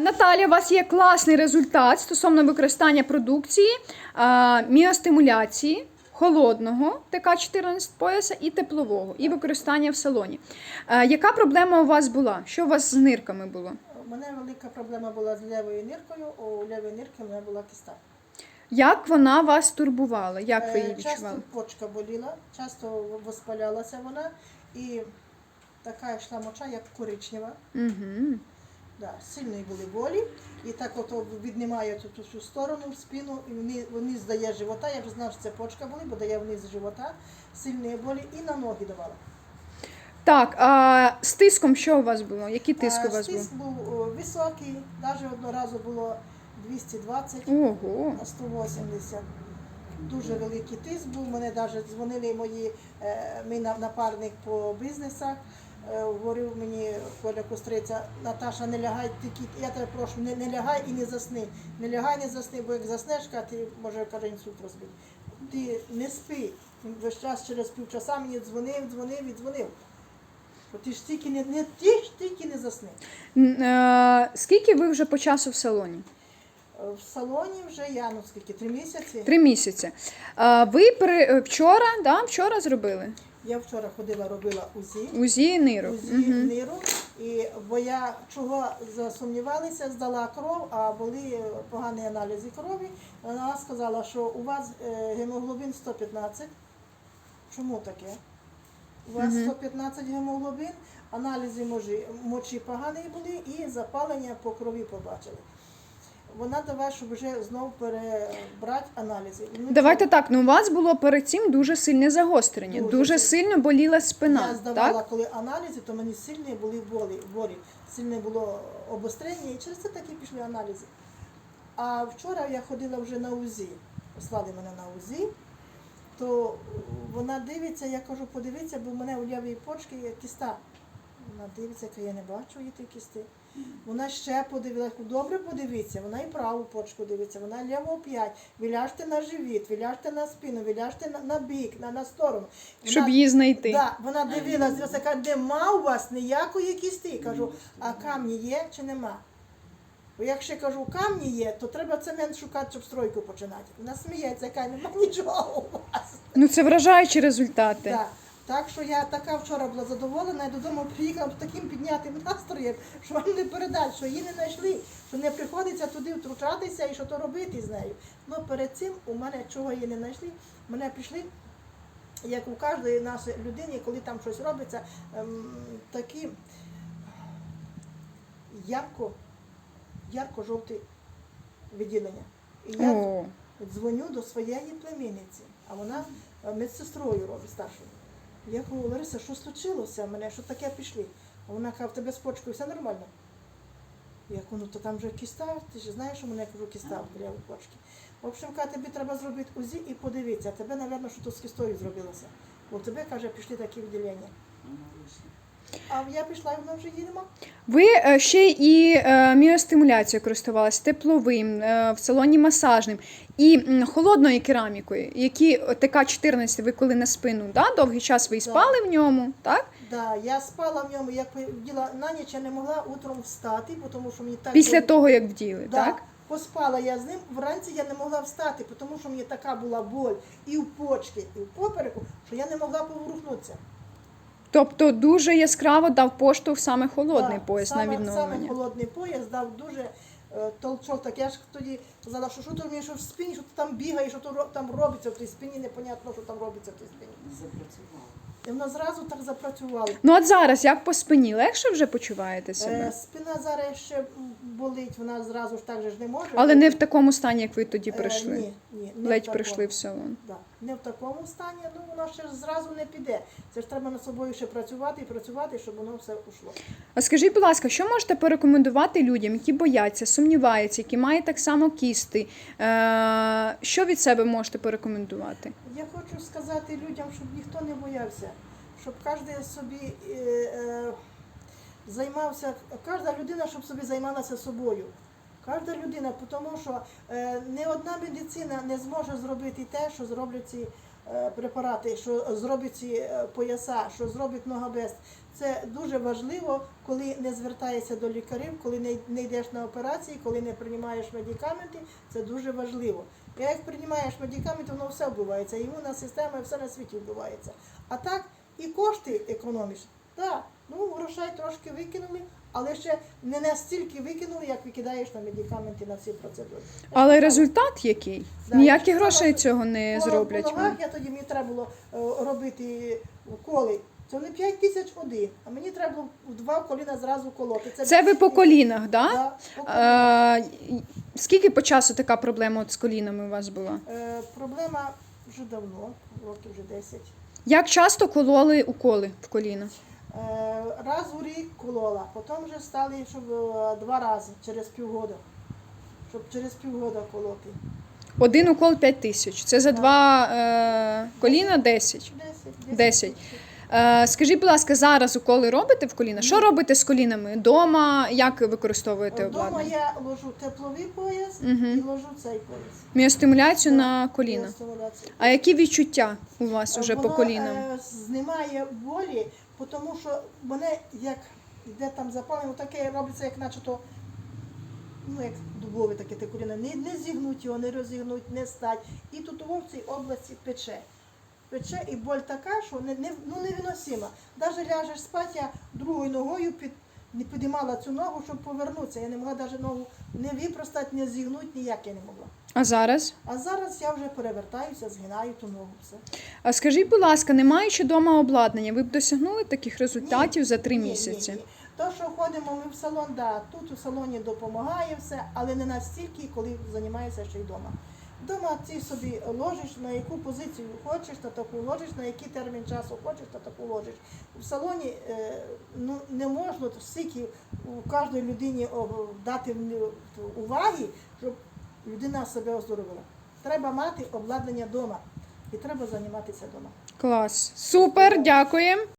Наталія, у вас є класний результат стосовно використання продукції міостимуляції холодного ТК-14 пояса і теплового, і використання в салоні. Яка проблема у вас була? Що у вас з нирками було? У мене велика проблема була з лівою ниркою, у лівої нирки у мене була киста. Як вона вас турбувала? Як ви її Е, Часто почка боліла, часто воспалялася вона і така йшла моча, як коричнева. Угу. Да, сильні були болі. І так от віднімає тут усю сторону, в спину, і вниз, вниз дає живота. Я вже знав, що це почка були, бо дає вниз живота, сильні болі і на ноги давала. Так, а з тиском що у вас було? Який тиск у вас був? Стиск був о, високий, навіть одного разу було 220 Ого. на 180. Дуже великий тиск був. Мене навіть дзвонили мої, е, мій на- напарник по бізнесах. Е, Говорив мені Коля Костриця, Наташа, не лягай, тільки я тебе прошу, не, не лягай і не засни. Не лягай, не засни, бо як заснеш, ти може каже інсульт розбити. Ти не спи. Він Весь час через півчаса мені дзвонив, дзвонив і дзвонив. Що ти ж тільки не, не ти ж тільки не засни. Е, Скільки ви вже по часу в салоні? Е, В салоні вже я ну скільки три місяці. Три місяці. А, Ви при... е, вчора, да, вчора зробили Я вчора ходила, робила УЗІ. УЗІ нирок. УЗІ Угу. ниру, і бо я чого засумнівалася, здала кров, а були погані аналізи крові. Вона сказала, що у вас е, гемоглобін 115. Чому таке? У вас 115 гемоглобін, аналізи мочі погані були і запалення по крові побачили. Вона давай, щоб вже знову перебрати аналізи. Ну, Давайте так, ну у вас було перед цим дуже сильне загострення. Дуже, Дуже сильно боліла спина. Я здавала, так? коли аналізи, то мені сильні були болі, болі. Сильне було обострення, і через це такі пішли аналізи. А вчора я ходила вже на УЗІ, послали мене на УЗІ, то вона дивиться, я кажу, подивіться, бо в мене у лівій почці є кіста. Вона дивиться, яка я не бачу її ті кісти. Вона ще подивилася, добре подивіться, вона і праву почку дивиться, вона ліву п'ять. Виляжте на живіт, виляжте на спину, виляжте на, на бік, на, на сторону. Щоб Вона- її знайти. Да, вона дивилася, каже, нема у вас ніякої кісти. Кажу, а камні є чи нема? Бо якщо кажу, камні є, то треба цемент шукати, щоб стройку починати. Вона сміється, каже, нема нічого у вас. Ну це вражаючі результати. Да. Так що я така вчора була задоволена, і додому приїхала з таким піднятим настроєм, що вам не передать, що її не знайшли, що не приходиться туди втручатися і що то робити з нею. Ну перед цим у мене чого її не знайшли, мене пішли, як у кожної нашої людині, коли там щось робиться, ем, такі ярко, ярко-жовті виділення. І я О, дзвоню до своєї племінниці, а вона е, медсестрою робить старшою. Я кажу, Лариса, що случилося в мене, що таке пішли? А вона каже, в тебе з почкою все нормально. Я кажу, ну то там вже кіста, ти ж знаєш, що мене кажу, кіста біля почки. В общем, каже, тобі треба зробити УЗІ і подивитися, тебе, мабуть, що тут з кістою зробилося. Бо в тебе, каже, пішли такі виділення. А я пішла, і воно вже її нема. ви е, ще і е, міостимуляцією користувалися, тепловим, е, в салоні масажним і м, холодною керамікою, які ТК-14 ви коли на спину, да? довгий час ви і спали в ньому, так? Да, я спала в ньому, як діла на ніч я не могла утром встати, бо тому що мені так Після боліло. того, як вділи, Да, так? Поспала я з ним, вранці я не могла встати, тому що мені така була боль і в почки, і в попереку, що я не могла поворухнутися. Тобто дуже яскраво дав поштовх саме холодний пояс саме, на Саме відновлення. холодний пояс дав дуже е, толчок. Так я ж тоді казала, що що то мені що в спині, що то там бігає, що то там робиться в тій спині, непонятно, що там робиться в тій спині. Запрацювало. І воно зразу так запрацювало. Ну от зараз як по спині легше вже почуваєте Е, спина зараз ще болить, вона зразу ж так же ж не може. Але не в такому стані, як ви тоді Е, прийшли. Ні, ні, не в Ледь такому. прийшли в салон. Да. Не в такому стані, ну воно ще ж зразу не піде. Це ж треба над собою ще працювати і працювати, щоб воно все ушло. А скажіть, будь ласка, що можете порекомендувати людям, які бояться, сумніваються, які мають так само кісти? Е, що від себе можете порекомендувати? Я хочу сказати людям, щоб ніхто не боявся, щоб кожен собі е, е, займався, кожна людина, щоб собі займалася собою. Кожна людина, тому що е, не одна медицина не зможе зробити те, що зроблять ці е, препарати, що зробить ці е, пояса, що зробить ногабест. Це дуже важливо, коли не звертаєшся до лікарів, коли не, йдеш на операції, коли не приймаєш медикаменти. Це дуже важливо. Як приймаєш медикаменти, воно все вбивається. Імунна система все на світі вбивається. А так і кошти економиш. Так, ну грошей трошки викинули, але ще не настільки викинули, як викидаєш на медикаменти на ці процедури. Але результат який? Да, Ніякі грошей цього не По- зроблять вам. я тоді мені треба було е, робити коли. Це не 5 тисяч один, а мені треба було в два коліна зразу колоти. Це ви по колінах, так? Да? Да, по колінах. Е, скільки по часу така проблема от з колінами у вас була? Е, проблема вже давно, років вже 10. Як часто кололи уколи в коліна? Е, раз у рік колола, потім вже стали, щоб е, два рази через півгода. Щоб через півгода колоти. Один укол 5 тисяч. Це за два е, коліна 10. 10. Десять. Е, скажіть, будь ласка, зараз уколи робите в коліна? Що робите з колінами? Дома? Як використовуєте Вдома обладнання? я ложу тепловий пояс Мгм. і ложу цей пояс. Міостимуляцію на коліна. Для. А які відчуття у вас уже по Воно, колінам? е, знімає болі, тому що мене як йде там запалення, таке робиться, як наче то, ну як дубове таке те коріне, Не, не зігнуть його, не розігнуть, не стать. І тут в цій області пече. Пече і боль така, що не, не, ну, невиносима. Навіть ляжеш спати, я другою ногою під, не підіймала цю ногу, щоб повернутися. Я не могла навіть ногу не випростати, не зігнути, ніяк я не могла. А зараз? А зараз я вже перевертаюся, згинаю ту ногу. Все. А скажіть, будь ласка, не маючи вдома обладнання, ви б досягнули таких результатів Ні, за три ні, місяці? Ні, ні. То, що ходимо ми в салон, да, тут у салоні допомагає все, але не настільки, коли займаєшся ще й вдома. Вдома ти собі ложиш, на яку позицію хочеш, та таку ложиш, на який термін часу хочеш, та таку ложиш. В салоні е, ну, не можна стільки у кожній людині дати уваги, щоб людина себе оздоровила. Треба мати обладнання вдома і треба займатися вдома. Клас. Супер, дякуємо.